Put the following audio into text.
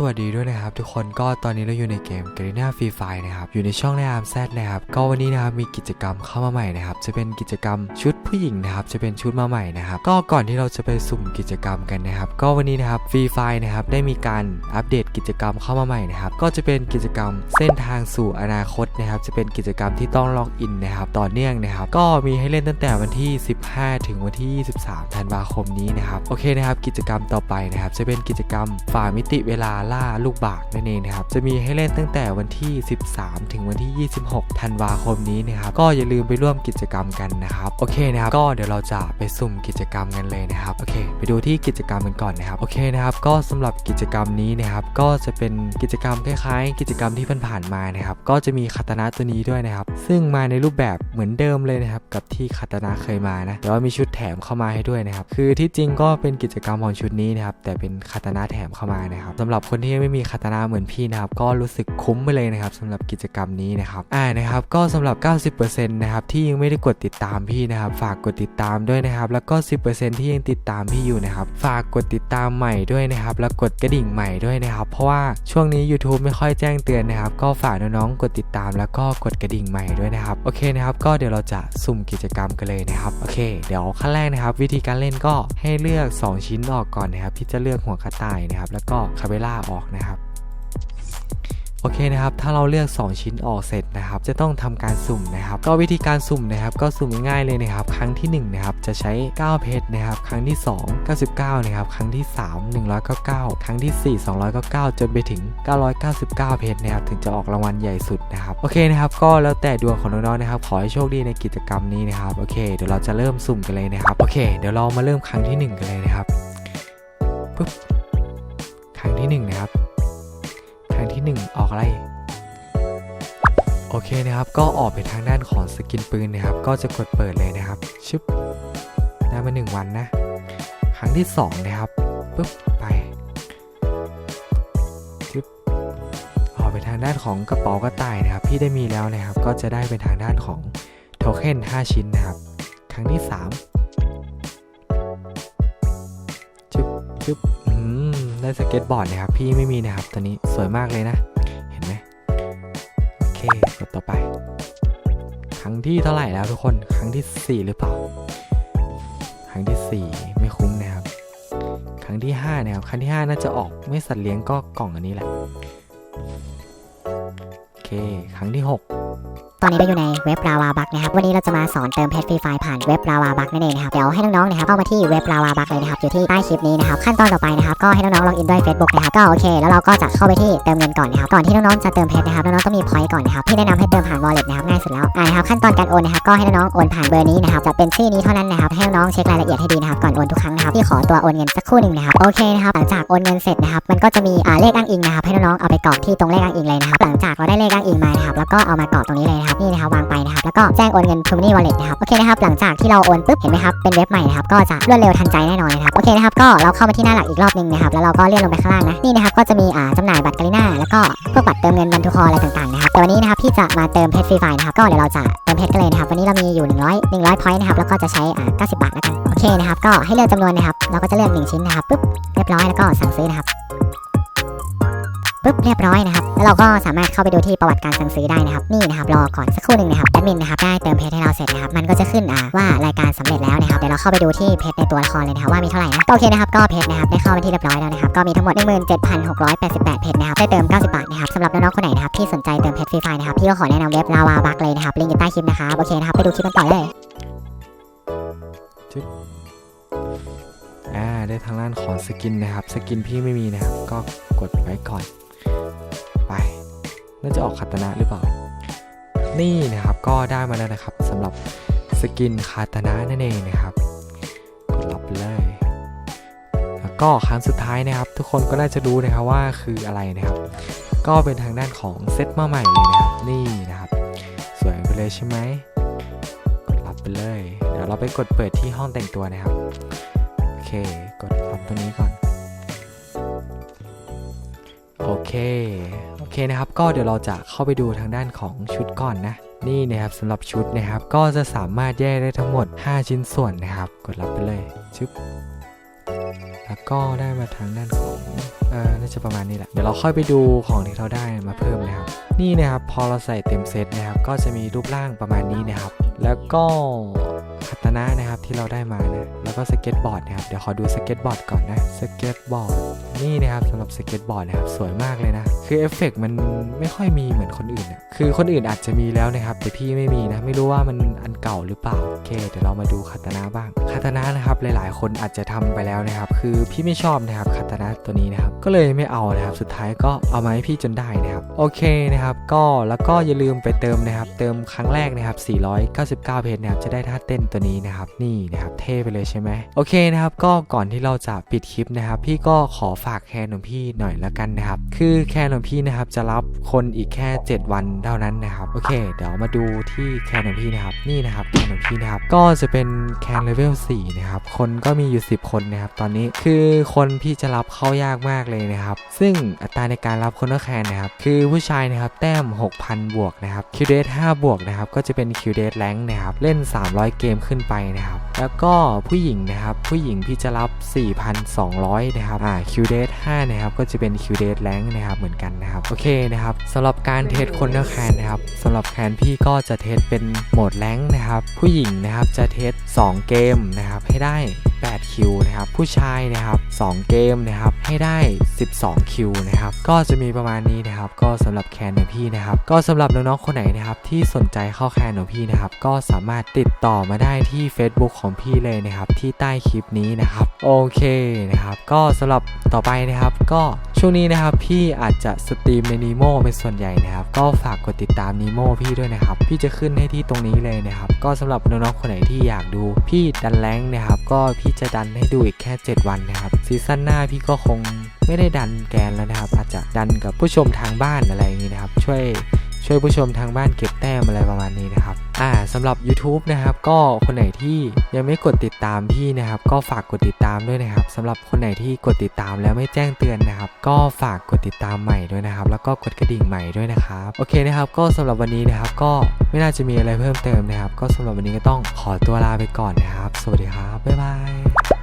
สวัสดีด้วยนะครับ ทุกคนก็ตอนนี้เราอยู่ในเกม g a r e n a Free Fire นะครับอยู่ในช่องในอาร์มแซดนะครับก็วันนี้นะครับมีกิจกรรมเข้ามาใหม่นะครับจะเป็นกิจกรรมชุดผู้หญิงนะครับจะเป็นชุดมาใหม่นะครับก็ก่อนที่เราจะไปสุ่มกิจกรรมกันนะครับก็วันนี้นะครับ Free Fire นะครับได้มีการอัปเดตกิจกรรมเข้ามาใหม่นะครับก็จะเป็นกิจกรรมเส้นทางสู่อนาคตนะครับจะเป็นกิจกรรมที่ต้องล็อกอินนะครับต่อเนื่องนะครับก็มีให้เล่นตั้งแต่วันที่ 15 ถึงวันที่ 23 ธันวาคมนี้นะครับโอเคนะครับกิจกรรมต่อไปนะครับจะเป็นกิจกรรมฝ่ามิติเวลาล่าลูกบากนั่นเองนะครับ จะมีให้เล่นตั้งแต่วันที่ 13 ถึงวันที่ 26 ธันวาคมนี้นะครับ ก็อย่าลืมไปร่วมกิจกรรมกันนะครับ โอเคนะครับ ก็เดี๋ยวเราจะไปสุ่มกิจกรรมกันเลยนะครับ โอเค ไปดูที่กิจกรรมกันก่อนนะครับ โอเคนะครับ ก็สำหรับกิจกรรมนี้นะครับ ก็จะเป็นกิจกรรมคล้ายๆ กิจกรรมที่ผ่านๆมานะครับ ก็จะมีคาตานะตัวนี้ด้วยนะครับ ซึ่งมาในรูปแบบเหมือนเดิมเลยนะครับ กับที่คาตานะเคยมานะ แต่ว่ามีชุดแถมเข้ามาให้ด้วยนะครับ คือที่จริงก็เป็นกิจกรรมของชุดนี้นะครับ แต่เป็นคาตานะแถมเข้ามานะครับสำหรับคนที่ไม่มีคาตานะเหมือนพี่นะครับก็รู้สึกคุ้มไปเลยนะครับสำหรับกิจกรรมนี้นะครับอ่านะครับก็สำหรับ 90%นะครับที่ยังไม่ได้กดติดตามพี่นะครับฝากกดติดตามด้วยนะครับแล้วก็ 10%ที่ยังติดตามพี่อยู่นะครับฝากกดติดตามใหม่ด้วยนะครับแล้วกดกระดิ่งใหม่ด้วยนะครับเพราะว่าช่วงนี้ YouTube ไม่ค่อยแจ้งเตือนนะครับก็ฝากน้องๆกดติดตามแล้วก็กดกระดิ่งใหม่ด้วยนะครับโอเคนะครับก็เดี๋ยวเราจะสุ่มกิจกรรมกันเลยนะครับโอเค เดี๋ยวขั้นแรกนะครับ วิธีการเล่นก็ให้เลือก 2 ชิ้นออกก่อนนะครับที่จะเลือกหัวกระต่ายนะครับแล้วก็คาเบล่าออกนะครับโอเคนะครับ ถ้าเราเลือก 2 ชิ้นออกเสร็จนะครับ จะต้องทำการสุ่มนะครับ ก็วิธีการสุ่มนะครับ ก็สุ่มง่ายๆเลยนะครับ ครั้งที่1นะครับ จะใช้ 9 เพชรนะครับ ครั้งที่ 2 99 นะครับ ครั้งที่ 3 199 ครั้งที่ 4 299 จนไปถึง 999 เพชรนะครับ ถึงจะออกรางวัลใหญ่สุดนะครับ โอเคนะครับ ก็แล้วแต่ดวงของน้องๆนะครับ ขอให้โชคดีในกิจกรรมนี้นะครับ โอเค เดี๋ยวเราจะเริ่มสุ่มกันเลยนะครับ โอเค เดี๋ยวเรามาเริ่มครั้งที่ 1 กันเลยนะครับ ปึ๊บ ครั้งที่1นะครับ ครั้งที่ 1 ออกอะไร โอเคนะครับ ก็ออกไปทางด้านของสกินปืนนะครับ ก็จะกดเปิดเลยนะครับ ชึบได้มา 1 วันนะ ครั้งที่ 2 นะครับ ปึ๊บ ไปชึบออกไปทางด้านของกระเป๋ากระต่ายนะครับ พี่ได้มีแล้วนะครับ ก็จะได้เป็นทางด้านของโทเค็น5 ชิ้นนะครับ ครั้งที่ 3ชึบชึบ ได้สเก็ตบอร์ดนะครับ พี่ไม่มีนะครับตอนนี้สวยมากเลยนะ เห็นไหมโอเคกดต่อไป ครั้งที่เท่าไหร่แล้วทุกคนครั้งที่ 4 หรือเปล่า ครั้งทีสี่ 4 ไม่คุ้มนะครับ ครั้งที่5นะครับครั้งที่ 5 น่าจะออกไม่สัตว์เลี้ยงก็กล่องอันนี้แหละโอเค ครั้งที่ 6 ตอนนี้เราอยู่ในเว็บ Lava Bug นะครับ วันนี้เราจะมาสอนเติมเพชรฟรีไฟผ่านเว็บ Lava Bug นั่นเองนะครับ เดี๋ยวให้น้องๆนะครับเข้ามาที่เว็บ Lava Bug เลยนะครับ อยู่ที่ใต้คลิปนี้นะครับ ขั้นตอนต่อไปนะครับ ก็ให้น้องๆลอกอินด้วย Facebook นะครับ ก็โอเค แล้วเราก็จะเข้าไปที่เติมเงินก่อนนะครับ ก่อนที่น้องๆจะเติมเพชรนะครับ น้องๆต้องมี point ก่อนนะครับ ที่แนะนำให้เติมผ่าน wallet นะครับ ง่ายสุดแล้วอ่านะครับ ขั้นตอนการโอนนะครับ ก็ให้น้องๆโอนผ่านเบอร์นี้นะครับ จะเป็นชื่อนี้เท่านั้นนะครับ ให้น้องๆเช็ครายละเอียดให้ดีนะครับก่อนโอนทุกครั้งนะครับที่ขอตัวโอนเงินสักครู่หนึ่งนะครับ โอเคนะครับ หลังจากโอนเงินเสร็จนะครับ มันก็จะมีอ่าเลขอ้างอิงนะครับ ให้น้องๆเอาไปกรอกที่ตรงเลขอ้างอิงเลยนะครับ หลังจากเราได้เลขอ้างอิงมานะครับแล้วก็เอามากรอกตรงนี้เลยนะครับนี่นะครับวางไปนะครับแล้วก็แจ้งโอนเงิน t o m o n y Wallet นะครับโอเคนะครับหลังจากที่เราโอนปุ๊บเห็นไหมครับเป็นเว็บใหม่นะครับก็จะรวดเร็วทันใจแน่นอนนะครับโอเคนะครับก็เราเข้ามาที่หน้าหลักอีกรอบหนึงนะครับแล้วเราก็เลื่อนลงไปข้างล่างนะนี่นะครับก็จะมีอ่าจำหน่ายบัตรกาลิน่าแล้วก็พวกบัตรเติมเงินวันทุกคออะไรต่างๆนะครับแต่วันนี้นะครับพี่จะมาเติมเพชรฟรีไฟนะครับก็เดี๋ยวเราจะเติมเพชรกันเลยนะครับวันนี้เรามีอยู่ 100 100 point นะครับแล้วก็จะใช้อ่า90 บาทแล้วกันโอเคนะครับก็ให้เลือกจำนวนนะครับเราก็จะเลือก1ชิ้นนะครับปุ๊บเรียบร้อยแล้วก็สั่งซื้อนะครับ ปุ๊บเรียบร้อยนะครับ แล้วเราก็สามารถเข้าไปดูที่ประวัติการสั่งซื้อได้นะครับ นี่นะครับรอก่อนสักครู่หนึ่งนะครับแอดมินนะครับได้เติมเพชรให้เราเสร็จนะครับ มันก็จะขึ้นอ่าว่ารายการสำเร็จแล้วนะครับเดี๋ยวเราเข้าไปดูที่เพชรในตัวละครเลยนะครับว่ามีเท่าไหร่นะโอเคนะครับก็เพชรนะครับได้เข้าไปที่เรียบร้อยแล้วนะครับก็มีทั้งหมด17,688เพชรนะครับได้เติม 90 บาทนะครับสำหรับน้องๆคนไหนนะครับที่สนใจเติมเพชรฟรีไฟนะครับพี่ก็ขอแนะนำเว็บลาวาบักเลยนะครับลิงก์อยู่ใต้คลิปนะครับโอเคนะครับไปดูคลิปกันต่อเลยอ่าได้ทางด้านของสกินนะครับ สกินพี่ไม่มีนะครับ ก็กดไว้ก่อน น่าจะออกคาตานะหรือเปล่า นี่นะครับก็ได้มาแล้วนะครับสำหรับสกินคาตานะนั่นเองนะครับกดรับเลยแล้วก็ครั้งสุดท้ายนะครับ ทุกคนก็น่าจะรู้นะครับว่าคืออะไรนะครับ ก็เป็นทางด้านของเซตมาใหม่เลยนะครับนี่นะครับ สวยไปเลยใช่ไหมกดรับไปเลย เดี๋ยวเราไปกดเปิดที่ห้องแต่งตัวนะครับโอเค กดรับตัวนี้ก่อนโอเค เคนะครับก็เดี๋ยวเราจะเข้าไปดูทางด้านของชุดก่อนนะ นี่นะครับสำหรับชุดนะครับ ก็จะสามารถแยกได้ทั้งหมด 5 ชิ้นส่วนนะครับ กดรับไปเลยชึบแล้วก็ได้มาทางด้านของเอ่อน่าาจะประมาณนี้แหละ เดี๋ยวเราค่อยไปดูของที่เราได้มาเพิ่มนะครับ นี่นะครับพอเราใส่เต็มเซตนะครับ ก็จะมีรูปร่างประมาณนี้นะครับ แล้วก็คัตนะนะครับที่เราได้มานะ แล้วก็สเก็ตบอร์ดนะครับ เดี๋ยวขอดูสเก็ตบอร์ดก่อนนะ สเก็ตบอร์ด นี่นะครับสำหรับสเก็ตบอร์ดนะครับสวยมากเลยนะ คือเอฟเฟกต์มันไม่ค่อยมีเหมือนคนอื่นนะคือคนอื่นอาจจะมีแล้วนะครับ แต่พี่ไม่มีนะ ไม่รู้ว่ามันอันเก่าหรือเปล่า โอเค เดี๋ยวเรามาดูคัตนะบ้างคัตนะนะครับหลายๆ คนอาจจะทำไปแล้วนะครับ คือพี่ไม่ชอบนะครับคัตนะตัวนี้นะครับ ก็เลยไม่เอานะครับ สุดท้ายก็เอามาให้พี่จนได้นะครับ โอเคนะครับ ก็แล้วก็อย่าลืมไปเติมนะครับ เติมครั้งแรกนะครับ 499 เพชรนะครับ จะได้ท่าเต้นตัวนี้นะครับ นี่นะครับ เท่ไปเลยใช่ไหมโอเคนะครับ ก็ก่อนที่เราจะปิดคลิปนะครับ พี่ก็ขอฝากแคนของพี่หน่อยละกันนะครับ คือแคนของพี่นะครับจะรับคนอีกแค่ 7 วันเท่านั้นนะครับ โอเค เดี๋ยวมาดูที่แคนของพี่นะครับ นี่นะครับแคนของพี่นะครับ ก็จะเป็นแคนเลเวล4นะครับ คนก็มีอยู่ 10 คนนะครับ ตอนนี้คือคนพี่จะรับเข้ายากมากเลยนะครับ ซึ่งอัตราในการรับคนละแคนนะครับ คือผู้ชายนะครับแต้ม 6,000 บวกนะครับคิวเดท5บวกนะครับ ก็จะเป็นคิวเดทแรงนะครับ เล่น 300 เกมขึ้นไปนะครับ แล้วก็ผู้หญิงนะครับ ผู้หญิงพี่จะรับ 4,200 นะครับ อ่าคิวเดท5นะครับก็จะเป็นคิวเดทแรงนะครับเหมือนกันนะครับโอเคนะครับสำหรับการเทสคนละแคนนะครับสำหรับแคนพี่ก็จะเทสเป็นโหมดแรงนะครับผู้หญิงนะครับจะเทส2เกมนะครับให้ได้8 คิวนะครับ ผู้ชายนะครับ 2 เกมนะครับ ให้ได้ 12 คิวนะครับ ก็จะมีประมาณนี้นะครับ ก็สำหรับแคนของพี่นะครับ ก็สำหรับน้องๆคนไหนนะครับ ที่สนใจเข้าแคนของพี่นะครับ ก็สามารถติดต่อมาได้ที่ Facebook ของพี่เลยนะครับ ที่ใต้คลิปนี้นะครับ โอเคนะครับ ก็สำหรับต่อไปนะครับ ก็ ช่วงนี้นะครับพี่อาจจะสตรีมในนีโมเป็นส่วนใหญ่นะครับ ก็ฝากกดติดตามนีโมพี่ด้วยนะครับ พี่จะขึ้นให้ที่ตรงนี้เลยนะครับ ก็สำหรับน้องๆคนไหนที่อยากดู พี่ดันแรงนะครับ ก็พี่จะดันให้ดูอีกแค่ 7 วันนะครับซีซั่นหน้าพี่ก็คงไม่ได้ดันแกนแล้วนะครับ อาจจะดันกับผู้ชมทางบ้านอะไรอย่างนี้นะครับ ช่วย ช่วยผู้ชมทางบ้านเก็บแต้มอะไรประมาณนี้นะครับ อ่าสำหรับ YouTube นะครับ ก็คนไหนที่ยังไม่กดติดตามพี่นะครับ ก็ฝากกดติดตามด้วยนะครับสำหรับคนไหนที่กดติดตามแล้วไม่แจ้งเตือนนะครับ ก็ฝากกดติดตามใหม่ด้วยนะครับ แล้วก็กดกระดิ่งใหม่ด้วยนะครับโอเคนะครับ ก็สำหรับวันนี้นะครับ ก็ไม่น่าจะมีอะไรเพิ่มเติมนะครับ ก็สำหรับวันนี้ก็ต้องขอตัวลาไปก่อนนะครับ สวัสดีครับบ๊ายบาย